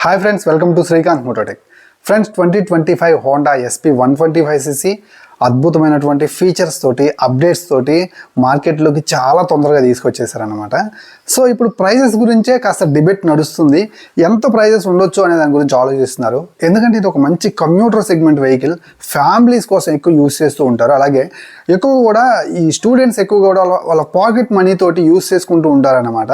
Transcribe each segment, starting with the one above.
Hi friends welcome to Srikanth Mototech friends twenty twenty five Honda SP one twenty five CC అద్భుతమైనటువంటి features తోటి updates తోటి మార్కెట్లోకి చాలా తొందరగా తీసుకొచ్చేసారనమాట సో ఇప్పుడు ప్రైజెస్ గురించే కాస్త డిబేట్ నడుస్తుంది. ఎంత ప్రైజెస్ ఉండొచ్చు అనే దాని గురించి ఆలోచిస్తున్నారు. ఎందుకంటే ఇది ఒక మంచి కమ్యూటర్ సెగ్మెంట్ వెహికల్ ఫ్యామిలీస్ కోసం ఎక్కువ యూస్ చేస్తూ ఉంటారు. అలాగే ఎక్కువ కూడా ఈ స్టూడెంట్స్ ఎక్కువ కూడా వాళ్ళ- పాకెట్ మనీ తోటి యూస్ చేసుకుంటూ ఉంటారనమాట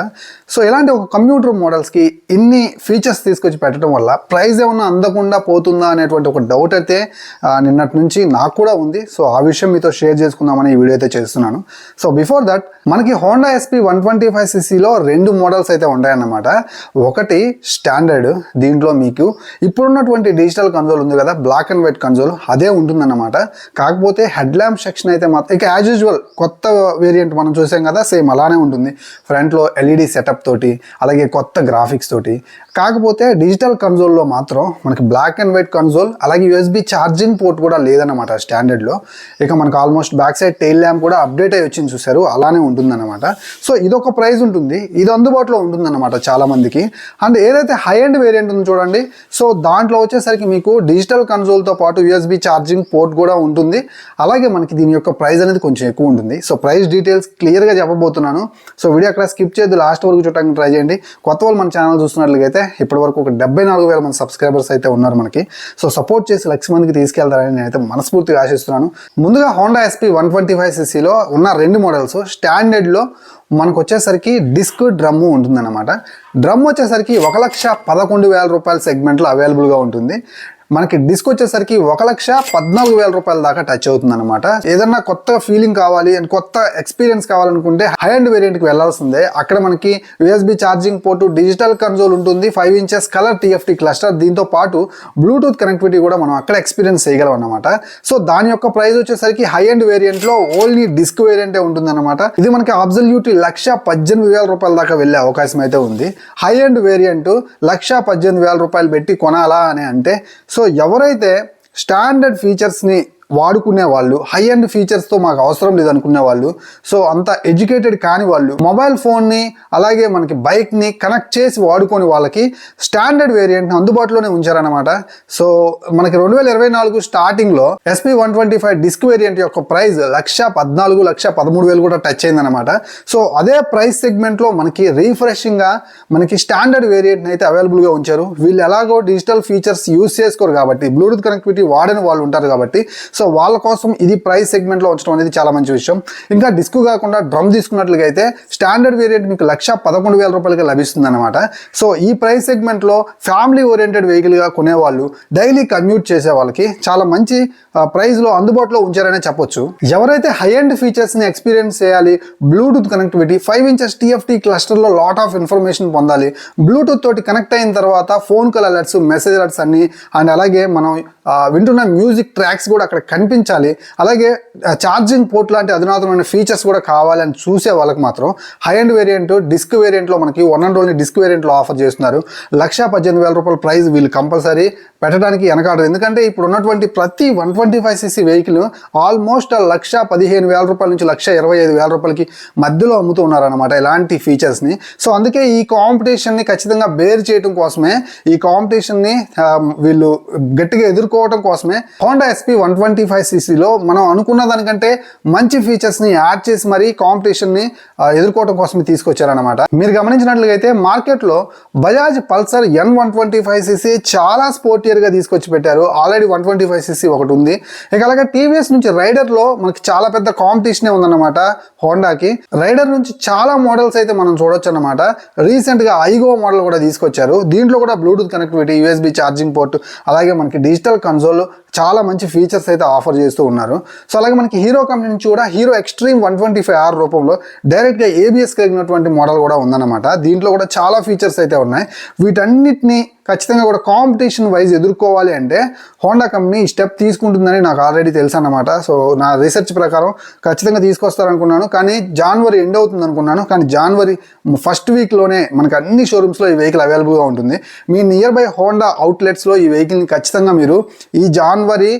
సో ఇలాంటి ఒక కంప్యూటర్ మోడల్స్కి ఇన్ని ఫీచర్స్ తీసుకొచ్చి పెట్టడం వల్ల ప్రైస్ ఏమన్నా అందకుండా పోతుందా అనేటువంటి ఒక డౌట్ అయితే నిన్నటి నుంచి నాకు కూడా ఉంది. సో ఆ విషయం మీతో షేర్ చేసుకుందామని ఈ వీడియో అయితే చేస్తున్నాను. సో బిఫోర్ దట్ మనకి Honda SP one twenty five సిసిలో రెండు మోడల్స్ అయితే ఉంటాయన్నమాట ఒకటి స్టాండర్డ్ దీంట్లో మీకు ఇప్పుడున్నటువంటి డిజిటల్ కన్సోల్ ఉంది కదా బ్లాక్ అండ్ వైట్ కన్సోల్ అదే ఉంటుందన్నమాట. కాకపోతే హెడ్ ల్యాంప్ సెక్షన్ అయితే మాత్రం ఇక యాజ్ యూజువల్ కొత్త వేరియంట్ మనం చూసాం కదా సేమ్ అలానే ఉంటుంది. ఫ్రంట్లో ఎల్ఈడి సెటప్ తోటి అలాగే కొత్త గ్రాఫిక్స్ తోటి. కాకపోతే డిజిటల్ కన్సోల్లో మాత్రం మనకి బ్లాక్ అండ్ వైట్ కన్సోల్ అలాగే యూఎస్బి ఛార్జింగ్ పోర్ట్ కూడా లేదన్నమాట స్టాండర్డ్లో. ఇక మనకు almost back side tail lamp కూడా అప్డేట్ అయ్యి వచ్చింది చూసారు అలానే ఉంటుందన్నమాట. సో ఇదొక ప్రైస్ ఉంటుంది. ఇది అందుబాటులో ఉంటుందన్నమాట చాలా మందికి అండ్ ఏదైతే హై అండ్ వేరియంట్ ఉందో చూడండి. సో దాంట్లో వచ్చేసరికి మీకు డిజిటల్ కన్సోల్తో పాటు యూఎస్బి ఛార్జింగ్ పోర్ట్ కూడా ఉంటుంది. అలాగే మనకి దీని యొక్క ప్రైస్ అనేది కొంచెం ఎక్కువ ఉంటుంది. సో ప్రైస్ డీటెయిల్స్ క్లియర్గా చెప్పబోతున్నాను. సో వీడియో అక్కడ స్కిప్ చేయొద్దు. లాస్ట్ వరకు చూడటానికి ట్రై చేయండి. కొత్త వాళ్ళు మన ఛానల్ చూస్తున్నట్లయితే ఇప్పటి వరకు ఒక డెబ్బై నాలుగు వేల మంది సబ్స్క్రైబర్స్ అయితే ఉన్నారు మనకి. సో సపోర్ట్ చేసి లక్ష మందికి తీసుకెళ్తారని నేనైతే మనస్ఫూర్తిగా ఆశిస్తున్నాను. ముందుగా Honda SP one twenty five సిసిలో ఉన్న రెండు మోడల్స్ స్టాండర్డ్లో మనకు వచ్చేసరికి డిస్క్ డ్రమ్ము ఉంటుందన్నమాట. డ్రమ్ వచ్చేసరికి ఒక లక్ష పదకొండు వేల రూపాయల సెగ్మెంట్లో అవైలబుల్గా ఉంటుంది. మనకి డిస్క్ వచ్చేసరికి ఒక లక్ష పద్నాలుగు వేల రూపాయల దాకా టచ్ అవుతుంది అనమాట ఏదన్నా కొత్త ఫీలింగ్ కావాలి అండ్ కొత్త ఎక్స్పీరియన్స్ కావాలనుకుంటే హై అండ్ వేరియంట్కి వెళ్ళాల్సిందే. అక్కడ మనకి USB charging port digital console ఉంటుంది five inches colour TFT cluster దీంతో పాటు బ్లూటూత్ కనెక్టివిటీ కూడా మనం అక్కడ ఎక్స్పీరియన్స్ చేయగలం అనమాట సో దాని యొక్క ప్రైస్ వచ్చేసరికి హై అండ్ వేరియంట్లో ఓన్లీ డిస్క్ వేరియంటే ఉంటుంది అనమాట ఇది మనకి అబ్జల్యూట్ లక్ష పద్దెనిమిది వేల రూపాయల దాకా వెళ్ళే అవకాశం అయితే ఉంది. హై అండ్ వేరియంట్ లక్ష పద్దెనిమిది వేల రూపాయలు పెట్టి కొనాలా అని అంటే సో ఎవరైతే స్టాండర్డ్ ఫీచర్స్ని వాడుకునే వాళ్ళు హై అండ్ ఫీచర్స్తో మాకు అవసరం లేదు అనుకునే వాళ్ళు సో అంత ఎడ్యుకేటెడ్ కాని వాళ్ళు మొబైల్ ఫోన్ని అలాగే మనకి బైక్ని కనెక్ట్ చేసి వాడుకొని వాళ్ళకి స్టాండర్డ్ వేరియంట్ని అందుబాటులోనే ఉంచారనమాట సో మనకి రెండు వేల ఇరవై నాలుగు స్టార్టింగ్లో SP one twenty five disc variant యొక్క ప్రైస్ లక్ష పద్నాలుగు లక్ష పదమూడు వేలు కూడా టచ్ అయిందనమాట సో అదే ప్రైస్ సెగ్మెంట్లో మనకి రీఫ్రెషింగ్గా మనకి స్టాండర్డ్ వేరియంట్ని అయితే అవైలబుల్గా ఉంచారు. వీళ్ళు ఎలాగో డిజిటల్ ఫీచర్స్ యూస్ చేసుకోరు కాబట్టి బ్లూటూత్ కనెక్టివిటీ వాడని వాళ్ళు ఉంటారు కాబట్టి సో వాళ్ళ కోసం ఇది ప్రైస్ సెగ్మెంట్లో ఉంచడం అనేది చాలా మంచి విషయం. ఇంకా డిస్క్ కాకుండా డ్రమ్ తీసుకున్నట్లయితే స్టాండర్డ్ వేరియంట్ మీకు లక్ష పదకొండు వేల రూపాయలకి లభిస్తుంది అనమాట సో ఈ ప్రైస్ సెగ్మెంట్లో ఫ్యామిలీ ఓరియంటెడ్ వెహికల్గా కొనేవాళ్ళు డైలీ కమ్యూట్ చేసే వాళ్ళకి చాలా మంచి ప్రైస్లో అందుబాటులో ఉంచారనే చెప్పొచ్చు. ఎవరైతే హై అండ్ ఫీచర్స్ని ఎక్స్పీరియన్స్ చేయాలి Bluetooth connectivity five inches TFT క్లస్టర్లో lot of information పొందాలి బ్లూటూత్ తోటి కనెక్ట్ అయిన తర్వాత phone call alerts message alerts అన్ని అండ్ అలాగే మనం వింటున్న మ్యూజిక్ ట్రాక్స్ కూడా అక్కడ కనిపించాలి. అలాగే ఛార్జింగ్ పోర్ట్ లాంటి అధునాతనమైన ఫీచర్స్ కూడా కావాలని చూసే వాళ్ళకి మాత్రం హై అండ్ వేరియంట్ డిస్క్ వేరియంట్లో మనకి వన్ అండ్ ఓన్లీ డిస్క్ వేరియంట్లో ఆఫర్ చేస్తున్నారు. లక్ష పద్దెనిమిది వేల రూపాయల ప్రైస్ వీళ్ళు కంపల్సరీ పెట్టడానికి వెనకాడరు. ఎందుకంటే ఇప్పుడు ఉన్నటువంటి ప్రతి one twenty five CC vehicle almost lakh పదిహేను వేల రూపాయల నుంచి లక్ష ఇరవై ఐదు వేల రూపాయలకి మధ్యలో అమ్ముతూ ఉన్నారనమాట ఇలాంటి ఫీచర్స్ని సో అందుకే ఈ కాంపిటీషన్ని ఖచ్చితంగా బేర్ చేయడం కోసమే ఈ కాంపిటీషన్ని వీళ్ళు గట్టిగా ఎదుర్కోవడం కోసమే Honda SP one twenty five సీసీలో మనం అనుకున్న దానికంటే మంచి ఫీచర్స్ని యాడ్ చేసి మరీ కాంపిటీషన్ని ఎదుర్కోవడం కోసమే తీసుకొచ్చారనమాట మీరు గమనించినట్లయితే మార్కెట్లో Bajaj Pulsar N one twenty five CC చాలా స్పోర్టియర్గా తీసుకొచ్చి పెట్టారు. Already one twenty five CC ఒకటి ఉంది. ఇక అలాగే టీవీఎస్ నుంచి రైడర్లో మనకి చాలా పెద్ద కాంపిటీషనే ఉందన్నమాట హోండాకి. రైడర్ నుంచి చాలా మోడల్స్ అయితే మనం చూడొచ్చు అనమాట రీసెంట్గా ఐగో మోడల్ కూడా తీసుకొచ్చారు. దీంట్లో కూడా Bluetooth connectivity USB charging port అలాగే మనకి డిజిటల్ కన్సోల్ చాలా మంచి ఫీచర్స్ అయితే ఆఫర్ చేస్తూ ఉన్నారు. సో అలాగే మనకి హీరో కంపెనీ నుంచి కూడా Hero Xtreme one twenty five R రూపంలో డైరెక్ట్గా ఏబిఎస్ కలిగినటువంటి మోడల్ కూడా ఉందన్నమాట. దీంట్లో కూడా చాలా ఫీచర్స్ అయితే ఉన్నాయి. వీటన్నిటిని ఖచ్చితంగా కూడా కాంపిటీషన్ వైజ్ ఎదుర్కోవాలి అంటే హోండా కంపెనీ ఈ స్టెప్ తీసుకుంటుందని నాకు ఆల్రెడీ తెలుసు అన్నమాట. సో నా రీసెర్చ్ ప్రకారం ఖచ్చితంగా తీసుకొస్తారనుకున్నాను. కానీ జనవరి ఎండ్ అవుతుంది అనుకున్నాను కానీ జనవరి ఫస్ట్ వీక్లోనే మనకి అన్ని షోరూమ్స్లో ఈ వెహికల్ అవైలబుల్గా ఉంటుంది. మీ నియర్ బై హోండా అవుట్లెట్స్లో ఈ వెహికల్ని ఖచ్చితంగా మీరు ఈ జనవరి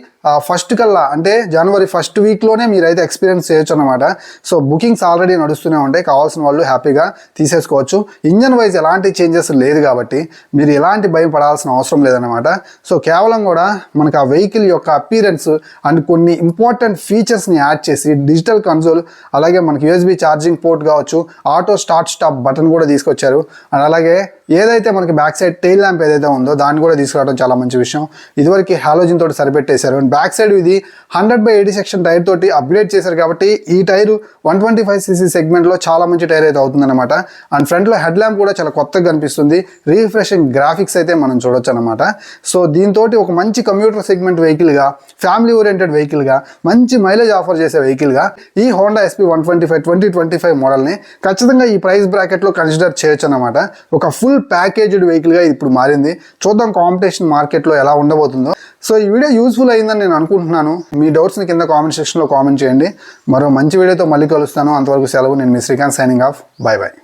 ఫస్ట్ కల్లా అంటే జనవరి ఫస్ట్ వీక్లోనే మీరైతే ఎక్స్పీరియన్స్ చేయొచ్చు అనమాట సో బుకింగ్స్ ఆల్రెడీ నడుస్తూనే ఉంటాయి. కావాల్సిన వాళ్ళు హ్యాపీగా తీసేసుకోవచ్చు. ఇంజన్ వైజ్ ఎలాంటి చేంజెస్ లేదు కాబట్టి మీరు ఎలాంటి భయం పడాల్సిన అవసరం లేదనమాట సో కేవలం కూడా మనకు ఆ వెహికల్ యొక్క అపీరెన్స్ అండ్ కొన్ని ఇంపార్టెంట్ ఫీచర్స్ని యాడ్ చేసి డిజిటల్ కన్సోల్ అలాగే మనకి యూఎస్బి ఛార్జింగ్ పోర్ట్ కావచ్చు ఆటో స్టార్ట్ స్టాప్ బటన్ కూడా తీసుకొచ్చారు. అండ్ అలాగే ఏదైతే మనకి బ్యాక్ సైడ్ టెయిల్ ల్యాంప్ ఏదైతే ఉందో దాన్ని కూడా తీసుకురావడం చాలా మంచి విషయం. ఇదివరకు హాలోజిన్ తోటి సరిపెట్టేశారు. అండ్ బ్యాక్ సైడ్ ఇది hundred by eighty section tyre తోటి అప్గ్రేడ్ చేశారు కాబట్టి ఈ tyre one twenty five CC సెగ్మెంట్లో చాలా మంచి టైర్ అయితే అవుతుందన్నమాట. అండ్ ఫ్రంట్లో హెడ్ ల్యాంప్ కూడా చాలా కొత్తగా కనిపిస్తుంది. రీఫ్రెషింగ్ గ్రాఫిక్స్ అయితే అయితే మనం చూడొచ్చు అనమాట సో దీంతో ఒక మంచి కంప్యూటర్ సెగ్మెంట్ వెహికల్గా ఫ్యామిలీ ఓరియంటెడ్ వెహికల్గా మంచి మైలేజ్ ఆఫర్ చేసే వెహికల్గా ఈ Honda SP one twenty five twenty twenty five మోడల్ని ఖచ్చితంగా ఈ ప్రైస్ బ్రాకెట్లో కన్సిడర్ చేయొచ్చు అనమాట ఒక ఫుల్ ప్యాకేజ్డ్ వెహికల్గా ఇప్పుడు మారింది. చూద్దాం కాంపిటీషన్ మార్కెట్లో ఎలా ఉండబోతుందో. సో ఈ వీడియో యూస్ఫుల్ అయిందని నేను అనుకుంటున్నాను. మీ డౌట్స్ని కింద కామెంట్ సెక్షన్లో కామెంట్ చేయండి. మరో మంచి వీడియోతో మళ్ళీ కలుస్తాను. అంతవరకు సెలవు. నేను మీ Srikanth signing off bye bye